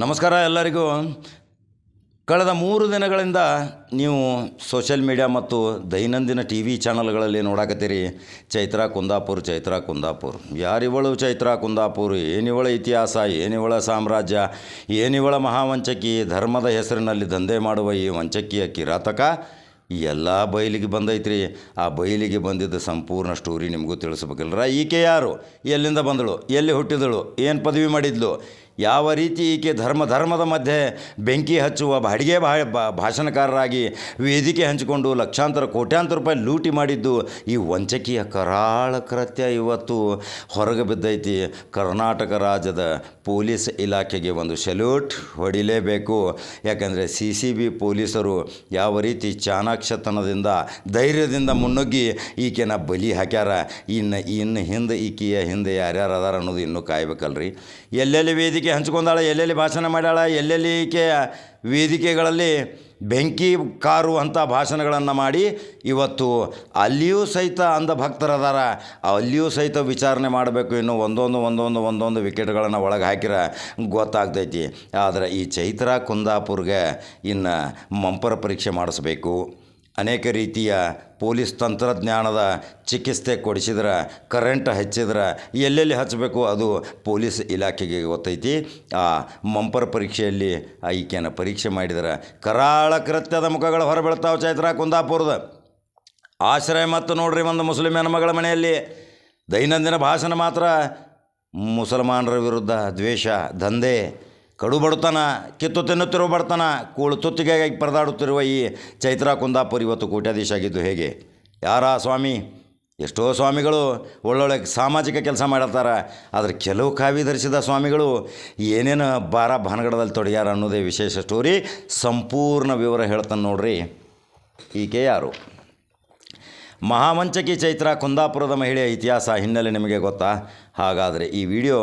ನಮಸ್ಕಾರ ಎಲ್ಲರಿಗೂ. ಕಳೆದ ಮೂರು ದಿನಗಳಿಂದ ನೀವು ಸೋಷಿಯಲ್ ಮೀಡಿಯಾ ಮತ್ತು ದೈನಂದಿನ ಟಿ ವಿ ಚಾನಲ್ಗಳಲ್ಲಿ ನೋಡಾಕತ್ತೀರಿ. ಚೈತ್ರಾ, ಕುಂದಾಪುರ್ ಚೈತ್ರಾ, ಕುಂದಾಪುರ್. ಯಾರಿವಳು ಚೈತ್ರಾ, ಕುಂದಾಪುರ್? ಏನಿವಳ ಇತಿಹಾಸ? ಏನಿವಳ ಸಾಮ್ರಾಜ್ಯ? ಏನಿವಳ ಮಹಾವಂಚಕಿ? ಧರ್ಮದ ಹೆಸರಿನಲ್ಲಿ ದಂಧೆ ಮಾಡುವ ಈ ವಂಚಕಿಯ ಕಿರಾತಕ ಎಲ್ಲ ಬಯಲಿಗೆ ಬಂದೈತ್ರಿ. ಆ ಬಯಲಿಗೆ ಬಂದಿದ್ದ ಸಂಪೂರ್ಣ ಸ್ಟೋರಿ ನಿಮಗೂ ತಿಳಿಸ್ಬೇಕಲ್ರ? ಈಕೆ ಯಾರು? ಎಲ್ಲಿಂದ ಬಂದಳು? ಎಲ್ಲಿ ಹುಟ್ಟಿದಳು? ಏನು ಪದವಿ ಮಾಡಿದ್ಲು? ಯಾವ ರೀತಿ ಈಕೆ ಧರ್ಮ, ಧರ್ಮದ ಮಧ್ಯೆ ಬೆಂಕಿ ಹಚ್ಚುವ ಬಾಡಿಗೆ ಭಾಷಣಕಾರರಾಗಿ ವೇದಿಕೆ ಹಂಚಿಕೊಂಡು ಲಕ್ಷಾಂತರ, ಕೋಟ್ಯಾಂತರ ರೂಪಾಯಿ ಲೂಟಿ ಮಾಡಿದ್ದು ಈ ವಂಚಕಿಯ ಕರಾಳ ಕೃತ್ಯ ಇವತ್ತು ಹೊರಗೆ ಬಿದ್ದೈತಿ. ಕರ್ನಾಟಕ ರಾಜ್ಯದ ಪೊಲೀಸ್ ಇಲಾಖೆಗೆ ಒಂದು ಸೆಲ್ಯೂಟ್ ಹೊಡಿಲೇಬೇಕು. ಯಾಕಂದರೆ ಸಿ ಸಿ ಬಿ ಪೊಲೀಸರು ಯಾವ ರೀತಿ ಚಾಣಾಕ್ಷತನದಿಂದ, ಧೈರ್ಯದಿಂದ ಮುನ್ನುಗ್ಗಿ ಈಕೆನ ಬಲಿ ಹಾಕ್ಯಾರ, ಇನ್ನು ಇನ್ನು ಹಿಂದೆ ಈಕೆಯ ಹಿಂದೆ ಯಾರ್ಯಾರು ಅದಾರ ಅನ್ನೋದು ಇನ್ನೂ ಕಾಯ್ಬೇಕಲ್ರಿ. ಎಲ್ಲೆಲ್ಲಿ ವೇದಿಕೆ ಹಂಚ್ಕೊಂಡಾಳ, ಎಲ್ಲೆಲ್ಲಿ ಭಾಷಣ ಮಾಡ್ಯಾಳ, ಎಲ್ಲೆಲ್ಲಿ ಕೆ ವೇದಿಕೆಗಳಲ್ಲಿ ಬೆಂಕಿ ಕಾರು ಅಂತ ಭಾಷಣಗಳನ್ನು ಮಾಡಿ ಇವತ್ತು ಅಲ್ಲಿಯೂ ಸಹಿತ ಅಂದ ಭಕ್ತರದಾರ, ಅಲ್ಲಿಯೂ ಸಹಿತ ವಿಚಾರಣೆ ಮಾಡಬೇಕು, ಇನ್ನು ಒಂದೊಂದು ಒಂದೊಂದು ಒಂದೊಂದು ವಿಕೆಟ್ಗಳನ್ನು ಒಳಗೆ ಹಾಕಿರ ಗೊತ್ತಾಗ್ತೈತಿ. ಆದರೆ ಈ ಚೈತ್ರ ಕುಂದಾಪುರ್ಗೆ ಇನ್ನು ಮಂಪರ ಪರೀಕ್ಷೆ ಮಾಡಿಸ್ಬೇಕು. ಅನೇಕ ರೀತಿಯ ಪೊಲೀಸ್ ತಂತ್ರಜ್ಞಾನದ ಚಿಕಿತ್ಸೆ ಕೊಡಿಸಿದ್ರೆ ಕರೆಂಟ್ ಹಚ್ಚಿದ್ರೆ, ಎಲ್ಲೆಲ್ಲಿ ಹಚ್ಚಬೇಕು ಅದು ಪೊಲೀಸ್ ಇಲಾಖೆಗೆ ಗೊತ್ತೈತಿ. ಆ ಮಂಪರ ಪರೀಕ್ಷೆಯಲ್ಲಿ ಈಕೆಯನ್ನು ಪರೀಕ್ಷೆ ಮಾಡಿದ್ರೆ ಕರಾಳ ಕೃತ್ಯದ ಮುಖಗಳು ಹೊರಬೀಳ್ತಾವೆ ಚೈತ್ರ ಕುಂದಾಪುರದ. ಆಶ್ರಯ ಮತ್ತು ನೋಡ್ರಿ ಒಂದು ಮುಸ್ಲಿಂ ಹೆಣ್ಮಗಳ ಮನೆಯಲ್ಲಿ ದೈನಂದಿನ ಭಾಷಣ ಮಾತ್ರ ಮುಸಲ್ಮಾನರ ವಿರುದ್ಧ ದ್ವೇಷ, ದಂಧೆ ಕಡು ಬಡತನ ಕಿತ್ತು ತಿನ್ನುತ್ತಿರುವ ಬಡತನ ಕೂಳು ತುತ್ತಿಗೆಗಾಗಿ ಪರದಾಡುತ್ತಿರುವ ಈ ಚೈತ್ರ ಕುಂದಾಪುರ ಇವತ್ತು ಕೋಟ್ಯಾಧೀಶ ಆಗಿದ್ದು ಹೇಗೆ? ಯಾರ ಸ್ವಾಮಿ? ಎಷ್ಟೋ ಸ್ವಾಮಿಗಳು ಒಳ್ಳೊಳ್ಳೆ ಸಾಮಾಜಿಕ ಕೆಲಸ ಮಾಡತ್ತಾರ ಆದರೆ ಕೆಲವು ಕಾವಿ ಧರಿಸಿದ ಸ್ವಾಮಿಗಳು ಏನೇನು ಬಾರ ಭಾನಗಡದಲ್ಲಿ ತೊಡಗ್ಯಾರ ಅನ್ನೋದೇ ವಿಶೇಷ ಸ್ಟೋರಿ ಸಂಪೂರ್ಣ ವಿವರ ಹೇಳ್ತಾನೆ ನೋಡ್ರಿ. ಈಕೆ ಯಾರು? ಮಹಾವಂಚಕಿ ಚೈತ್ರ ಕುಂದಾಪುರದ ಮಹಿಳೆಯ ಇತಿಹಾಸ ಹಿನ್ನೆಲೆ ನಿಮಗೆ ಗೊತ್ತಾ? ಹಾಗಾದರೆ ಈ ವಿಡಿಯೋ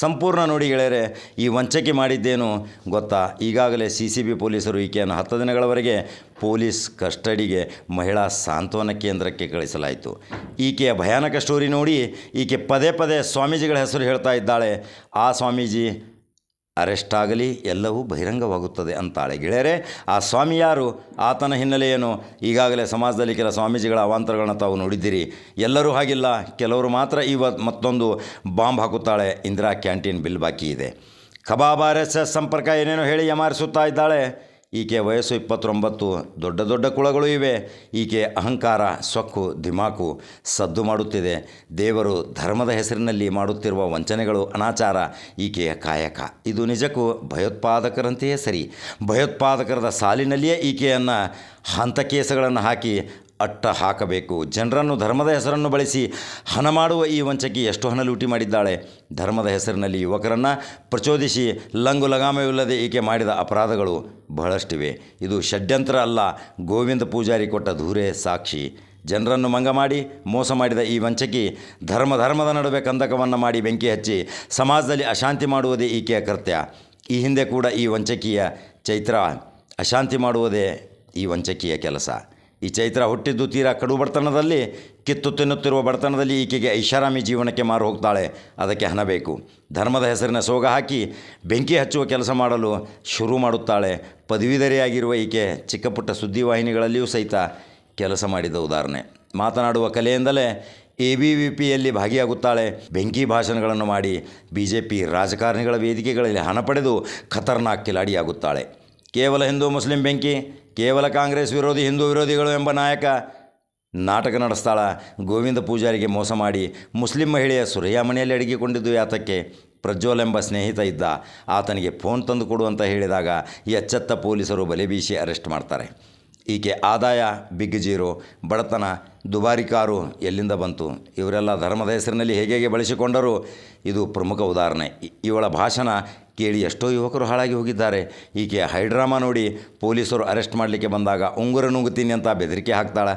ಸಂಪೂರ್ಣ ನೋಡಿ ಗೆಳೆಯರೆ, ಈ ವಂಚಕೆ ಮಾಡಿದ್ದೇನು ಗೊತ್ತಾ? ಈಗಾಗಲೇ ಸಿ ಸಿ ಬಿ ಪೊಲೀಸರು ಈಕೆಯನ್ನು ಹತ್ತು ದಿನಗಳವರೆಗೆ ಪೊಲೀಸ್ ಕಸ್ಟಡಿಗೆ ಮಹಿಳಾ ಸಾಂತ್ವನ ಕೇಂದ್ರಕ್ಕೆ ಕಳಿಸಲಾಯಿತು. ಈಕೆಯ ಭಯಾನಕ ಸ್ಟೋರಿ ನೋಡಿ ಈಕೆ ಪದೇ ಪದೇ ಸ್ವಾಮೀಜಿಗಳ ಹೆಸರು ಹೇಳ್ತಾ ಇದ್ದಾಳೆ. ಆ ಸ್ವಾಮೀಜಿ ಅರೆಸ್ಟ್ ಆಗಲಿ, ಎಲ್ಲವೂ ಬಹಿರಂಗವಾಗುತ್ತದೆ ಅಂತಾಳೆ. ಗೆಳೆಯರೆ, ಆ ಸ್ವಾಮಿ ಯಾರು ಆತನ ಹಿನ್ನೆಲೆ ಏನು ಈಗಾಗಲೇ ಸಮಾಜದಲ್ಲಿ ಕೆಲ ಸ್ವಾಮೀಜಿಗಳ ಅವಾಂತರಗಳನ್ನ ತಾವು ನೋಡಿದ್ದೀರಿ. ಎಲ್ಲರೂ ಹಾಗಿಲ್ಲ. ಕೆಲವರು ಮಾತ್ರ ಇವತ್ತು ಮತ್ತೊಂದು ಬಾಂಬ್ ಹಾಕುತ್ತಾಳೆ. ಇಂದಿರಾ ಕ್ಯಾಂಟೀನ್ ಬಿಲ್ ಬಾಕಿ ಇದೆ. ಕಬಾಬ್ ಆರ್ ಎಸ್ ಎಸ್ ಸಂಪರ್ಕ ಏನೇನೋ ಹೇಳಿ ಯಮಾರಿಸುತ್ತಾ ಇದ್ದಾಳೆ. ಈಕೆ ವಯಸ್ಸು ಇಪ್ಪತ್ತೊಂಬತ್ತು. ದೊಡ್ಡ ದೊಡ್ಡ ಕುಳಗಳು ಇವೆ. ಈಕೆ ಅಹಂಕಾರ, ಸೊಕ್ಕು, ದಿಮಾಕು ಸದ್ದು ಮಾಡುತ್ತಿದೆ. ದೇವರು ಧರ್ಮದ ಹೆಸರಿನಲ್ಲಿ ಮಾಡುತ್ತಿರುವ ವಂಚನೆಗಳು ಅನಾಚಾರ. ಈಕೆಯ ಕಾಯಕ. ಇದು ನಿಜಕ್ಕೂ ಭಯೋತ್ಪಾದಕರಂತೆಯೇ ಸರಿ. ಭಯೋತ್ಪಾದಕರದ ಸಾಲಿನಲ್ಲಿಯೇ ಈಕೆಯನ್ನು ಹಂತ ಕೇಸುಗಳನ್ನು ಹಾಕಿ ಅಟ್ಟ ಹಾಕಬೇಕು. ಜನರನ್ನು ಧರ್ಮದ ಹೆಸರನ್ನು ಬಳಸಿ ಹಣ ಮಾಡುವ ಈ ವಂಚಕಿ ಎಷ್ಟು ಹಣ ಲೂಟಿ ಮಾಡಿದ್ದಾಳೆ. ಧರ್ಮದ ಹೆಸರಿನಲ್ಲಿ ಯುವಕರನ್ನು ಪ್ರಚೋದಿಸಿ ಲಂಗು ಲಗಾಮವಿಲ್ಲದೆ ಈಕೆ ಮಾಡಿದ ಅಪರಾಧಗಳು ಬಹಳಷ್ಟಿವೆ. ಇದು ಷಡ್ಯಂತ್ರ ಅಲ್ಲ, ಗೋವಿಂದ ಪೂಜಾರಿ ಕೊಟ್ಟ ಧೂರೇ ಸಾಕ್ಷಿ. ಜನರನ್ನು ಮಂಗ ಮಾಡಿ ಮೋಸ ಮಾಡಿದ ಈ ವಂಚಕಿ ಧರ್ಮ ಧರ್ಮದ ನಡುವೆ ಕಂದಕವನ್ನು ಮಾಡಿ ಬೆಂಕಿ ಹಚ್ಚಿ ಸಮಾಜದಲ್ಲಿ ಅಶಾಂತಿ ಮಾಡುವುದೇ ಈಕೆಯ ಕೃತ್ಯ ಈ ಹಿಂದೆ ಕೂಡ ಈ ವಂಚಕಿಯ ಚೈತ್ರ ಅಶಾಂತಿ ಮಾಡುವುದೇ ಈ ವಂಚಕಿಯ ಕೆಲಸ. ಈ ಚೈತ್ರ ಹುಟ್ಟಿದ್ದು ತೀರಾ ಕಡು ಬಡತನದಲ್ಲಿ, ಕಿತ್ತು ತಿನ್ನುತ್ತಿರುವ ಬಡತನದಲ್ಲಿ ಈಕೆಗೆ ಐಷಾರಾಮಿ ಜೀವನಕ್ಕೆ ಮಾರು ಹೋಗ್ತಾಳೆ. ಅದಕ್ಕೆ ಹಣ ಬೇಕು. ಧರ್ಮದ ಹೆಸರಿನ ಸೋಗ ಹಾಕಿ ಬೆಂಕಿ ಹಚ್ಚುವ ಕೆಲಸ ಮಾಡಲು ಶುರು ಮಾಡುತ್ತಾಳೆ. ಪದವೀಧರೆಯಾಗಿರುವ ಈಕೆ ಚಿಕ್ಕ ಪುಟ್ಟ ಸುದ್ದಿವಾಹಿನಿಗಳಲ್ಲಿಯೂ ಸಹಿತ ಕೆಲಸ ಮಾಡಿದ ಉದಾಹರಣೆ. ಮಾತನಾಡುವ ಕಲೆಯಿಂದಲೇ ಎ ಬಿ ವಿ ಪಿಯಲ್ಲಿ ಭಾಗಿಯಾಗುತ್ತಾಳೆ. ಬೆಂಕಿ ಭಾಷಣಗಳನ್ನು ಮಾಡಿ ಬಿ ಜೆ ಪಿ ರಾಜಕಾರಣಿಗಳ ವೇದಿಕೆಗಳಲ್ಲಿ ಹಣ ಪಡೆದು ಖತರ್ನಾಕ್ ಕಿಲಾಡಿಯಾಗುತ್ತಾಳೆ. ಕೇವಲ ಹಿಂದೂ ಮುಸ್ಲಿಂ ಬೆಂಕಿ, ಕೇವಲ ಕಾಂಗ್ರೆಸ್ ವಿರೋಧಿ, ಹಿಂದೂ ವಿರೋಧಿಗಳು ಎಂಬ ನಾಯಕ ನಾಟಕ ನಡೆಸ್ತಾಳ. ಗೋವಿಂದ ಪೂಜಾರಿಗೆ ಮೋಸ ಮಾಡಿ ಮುಸ್ಲಿಂ ಮಹಿಳೆಯ ಸುರಯ್ಯ ಮನೆಯಲ್ಲಿ ಅಡಗಿಕೊಂಡಿದ್ದು ಯಾತಕ್ಕೆ ಪ್ರಜ್ವಲ್ ಎಂಬ ಸ್ನೇಹಿತ ಇದ್ದ. ಆತನಿಗೆ ಫೋನ್ ತಂದು ಕೊಡು ಅಂತ ಹೇಳಿದಾಗ ಎಚ್ಚೆತ್ತ ಪೊಲೀಸರು ಬಲೆ ಬೀಸಿ ಅರೆಸ್ಟ್ ಮಾಡ್ತಾರೆ. ಈಕೆ ಆದಾಯ ಬಿಗ್ ಜೀರೋ ಬಡತನ, ದುಬಾರಿ ಕಾರು ಎಲ್ಲಿಂದ ಬಂತು, ಇವರೆಲ್ಲ ಧರ್ಮದ ಹೆಸರಿನಲ್ಲಿ ಹೇಗೆ ಹೇಗೆ ಬಳಸಿಕೊಂಡರು, ಇದು ಪ್ರಮುಖ ಉದಾಹರಣೆ. ಇವಳ ಭಾಷಣ ಕೇಳಿ ಎಷ್ಟೋ ಯುವಕರು ಹಾಳಾಗಿ ಹೋಗಿದ್ದಾರೆ. ಈಕೆ ಹೈಡ್ರಾಮಾ ನೋಡಿ ಪೊಲೀಸರು ಅರೆಸ್ಟ್ ಮಾಡಲಿಕ್ಕೆ ಬಂದಾಗ, ಉಂಗುರ ನುಂಗುತ್ತೀನಿ ಅಂತ ಬೆದರಿಕೆ ಹಾಕ್ತಾಳೆ.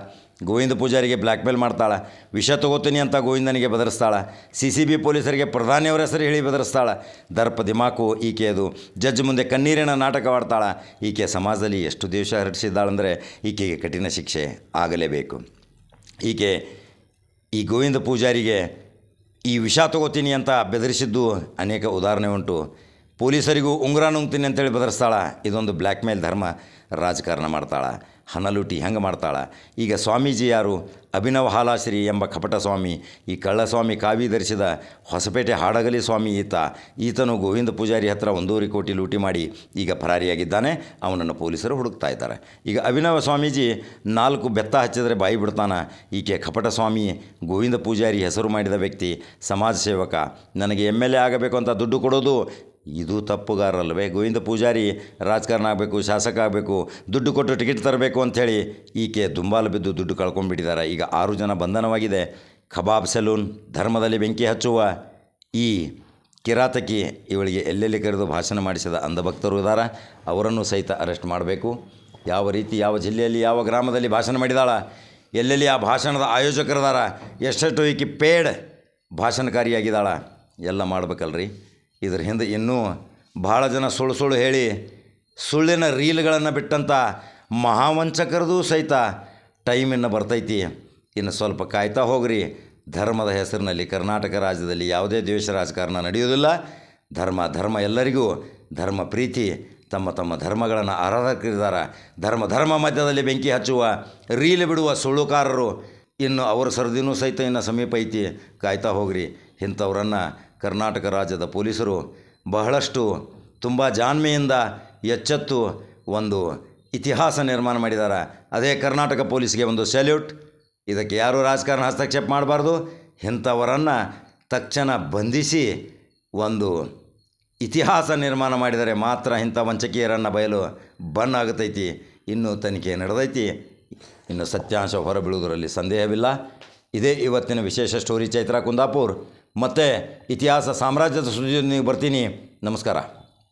ಗೋವಿಂದ ಪೂಜಾರಿಗೆ ಬ್ಲ್ಯಾಕ್ ಮೇಲ್ ಮಾಡ್ತಾಳೆ. ವಿಷ ತಗೋತೀನಿ ಅಂತ ಗೋವಿಂದನಿಗೆ ಬೆದರಿಸ್ತಾಳೆ. ಸಿ ಸಿ ಬಿ ಪೊಲೀಸರಿಗೆ ಪ್ರಧಾನಿಯವರ ಹೆಸರು ಹೇಳಿ ಬೆದರಿಸ್ತಾಳೆ. ದರ್ಪ ದಿಮಾಕು ಈಕೆಯದು ಜಡ್ಜ್ ಮುಂದೆ ಕಣ್ಣೀರಿನ ನಾಟಕವಾಡ್ತಾಳೆ. ಈಕೆ ಸಮಾಜದಲ್ಲಿ ಎಷ್ಟು ದೇಶ ಹರಡಿಸಿದ್ದಾಳೆಂದರೆ ಈಕೆಗೆ ಕಠಿಣ ಶಿಕ್ಷೆ ಆಗಲೇಬೇಕು. ಈಕೆ ಈ ಗೋವಿಂದ ಪೂಜಾರಿಗೆ ಈ ವಿಷ ತಗೋತೀನಿ ಅಂತ ಬೆದರಿಸಿದ್ದು ಅನೇಕ ಉದಾಹರಣೆ ಉಂಟು. ಪೊಲೀಸರಿಗೂ ಉಂಗುರ ನುಂಗ್ತೀನಿ ಅಂತೇಳಿ ಬೆದರಿಸ್ತಾಳ. ಇದೊಂದು ಬ್ಲ್ಯಾಕ್ ಮೇಲ್ ಧರ್ಮ. ರಾಜಕಾರಣ ಮಾಡ್ತಾಳೆ. ಹಣ ಲೂಟಿ ಹೆಂಗೆ ಮಾಡ್ತಾಳೆ? ಈಗ ಸ್ವಾಮೀಜಿ ಯಾರು? ಅಭಿನವ ಹಾಲಾಶ್ರೀ ಎಂಬ ಕಪಟ ಸ್ವಾಮಿ ಈ ಕಳ್ಳಸ್ವಾಮಿ ಕಾವಿ ಧರಿಸಿದ ಹೊಸಪೇಟೆ ಹಾಡಗಲಿ ಸ್ವಾಮಿ ಈತ. ಈತನು ಗೋವಿಂದ ಪೂಜಾರಿ ಹತ್ರ ಒಂದೂವರೆ ಕೋಟಿ ಲೂಟಿ ಮಾಡಿ ಈಗ ಫರಾರಿಯಾಗಿದ್ದಾನೆ ಅವನನ್ನು ಪೊಲೀಸರು ಹುಡುಕ್ತಾ ಇದ್ದಾರೆ. ಈಗ ಅಭಿನವ ಸ್ವಾಮೀಜಿ ನಾಲ್ಕು ಬೆತ್ತ ಹಚ್ಚಿದರೆ ಬಾಯಿ ಬಿಡ್ತಾನೆ. ಈಕೆ ಕಪಟ ಸ್ವಾಮಿ ಗೋವಿಂದ ಪೂಜಾರಿ ಹೆಸರು ಮಾಡಿದ ವ್ಯಕ್ತಿ, ಸಮಾಜ ಸೇವಕ. ನನಗೆ ಎಂ ಎಲ್ ಎ ಆಗಬೇಕು ಅಂತ ದುಡ್ಡು ಕೊಡೋದು ಇದು ತಪ್ಪುಗಾರಲ್ವೇ ಗೋವಿಂದ ಪೂಜಾರಿ ರಾಜಕಾರಣ ಆಗಬೇಕು, ಶಾಸಕ ಆಗಬೇಕು, ದುಡ್ಡು ಕೊಟ್ಟು ಟಿಕೆಟ್ ತರಬೇಕು ಅಂಥೇಳಿ ಈಕೆ ದುಂಬಾಲು ಬಿದ್ದು ದುಡ್ಡು ಕಳ್ಕೊಂಡ್ಬಿಟ್ಟಿದ್ದಾರೆ. ಈಗ ಆರು ಜನ ಬಂಧನವಾಗಿದೆ. ಕಬಾಬ್ ಸಲೂನ್, ಧರ್ಮದಲ್ಲಿ ಬೆಂಕಿ ಹಚ್ಚುವ ಈ ಕಿರಾತಕಿ ಇವಳಿಗೆ ಎಲ್ಲೆಲ್ಲಿ ಕರೆದು ಭಾಷಣ ಮಾಡಿಸಿದ ಅಂಧಭಕ್ತರು ಇದ್ದಾರ ಅವರನ್ನು ಸಹಿತ ಅರೆಸ್ಟ್ ಮಾಡಬೇಕು. ಯಾವ ರೀತಿ, ಯಾವ ಜಿಲ್ಲೆಯಲ್ಲಿ, ಯಾವ ಗ್ರಾಮದಲ್ಲಿ ಭಾಷಣ ಮಾಡಿದಾಳ? ಎಲ್ಲೆಲ್ಲಿ ಆ ಭಾಷಣದ ಆಯೋಜಕರದಾರ? ಎಷ್ಟೆಷ್ಟು ಈಕೆ ಪೇಡ್ ಭಾಷಣಕಾರಿಯಾಗಿದ್ದಾಳ? ಎಲ್ಲ ಮಾಡ್ಬೇಕಲ್ರಿ. ಇದ್ರ ಹಿಂದೆ ಇನ್ನೂ ಭಾಳ ಜನ ಸುಳ್ಳು ಸುಳ್ಳು ಹೇಳಿ ಸುಳ್ಳಿನ ರೀಲ್ಗಳನ್ನು ಬಿಟ್ಟಂಥ ಮಹಾವಂಚಕರದು ಸಹಿತ ಟೈಮಿನ್ನು ಬರ್ತೈತಿ. ಇನ್ನು ಸ್ವಲ್ಪ ಕಾಯ್ತಾ ಹೋಗ್ರಿ. ಧರ್ಮದ ಹೆಸರಿನಲ್ಲಿ ಕರ್ನಾಟಕ ರಾಜ್ಯದಲ್ಲಿ ಯಾವುದೇ ದ್ವೇಷ ರಾಜಕಾರಣ ನಡೆಯುವುದಿಲ್ಲ. ಧರ್ಮ ಧರ್ಮ ಎಲ್ಲರಿಗೂ ಧರ್ಮ ಪ್ರೀತಿ, ತಮ್ಮ ತಮ್ಮ ಧರ್ಮಗಳನ್ನು ಆರಾಧಕರಿದ್ದಾರೆ. ಧರ್ಮ ಧರ್ಮ ಮಧ್ಯದಲ್ಲಿ ಬೆಂಕಿ ಹಚ್ಚುವ, ರೀಲ್ ಬಿಡುವ ಸುಳ್ಳುಕಾರರು ಇನ್ನು ಅವರ ಸರದಿನೂ ಸಹಿತ ಇನ್ನು ಸಮೀಪ ಐತಿ. ಕಾಯ್ತಾ ಹೋಗ್ರಿ. ಇಂಥವ್ರನ್ನು ಕರ್ನಾಟಕ ರಾಜ್ಯದ ಪೊಲೀಸರು ಬಹಳಷ್ಟು ತುಂಬ ಜಾಣ್ಮೆಯಿಂದ ಎಚ್ಚೆತ್ತು ಒಂದು ಇತಿಹಾಸ ನಿರ್ಮಾಣ ಮಾಡಿದ್ದಾರೆ. ಅದೇ ಕರ್ನಾಟಕ ಪೊಲೀಸ್ಗೆ ಒಂದು ಸೆಲ್ಯೂಟ್ ಇದಕ್ಕೆ ಯಾರೂ ರಾಜಕಾರಣ ಹಸ್ತಕ್ಷೇಪ ಮಾಡಬಾರ್ದು. ಇಂಥವರನ್ನು ತಕ್ಷಣ ಬಂಧಿಸಿ ಒಂದು ಇತಿಹಾಸ ನಿರ್ಮಾಣ ಮಾಡಿದರೆ ಮಾತ್ರ ಇಂಥ ವಂಚಕೀಯರನ್ನು ಬಯಲು ಬನ್ ಆಗತೈತಿ. ಇನ್ನೂ ತನಿಖೆ ನಡೆದೈತಿ. ಇನ್ನು ಸತ್ಯಾಂಶ ಹೊರಬೀಳುವುದರಲ್ಲಿ ಸಂದೇಹವಿಲ್ಲ. ಇದೇ ಇವತ್ತಿನ ವಿಶೇಷ ಸ್ಟೋರಿ ಚೈತ್ರ ಕುಂದಾಪುರ್. ಮತ್ತು ಇತಿಹಾಸ ಸಾಮ್ರಾಜ್ಯದ ಸುದ್ದಿಯೊಂದಿಗೆ ಬರ್ತೀನಿ. ನಮಸ್ಕಾರ.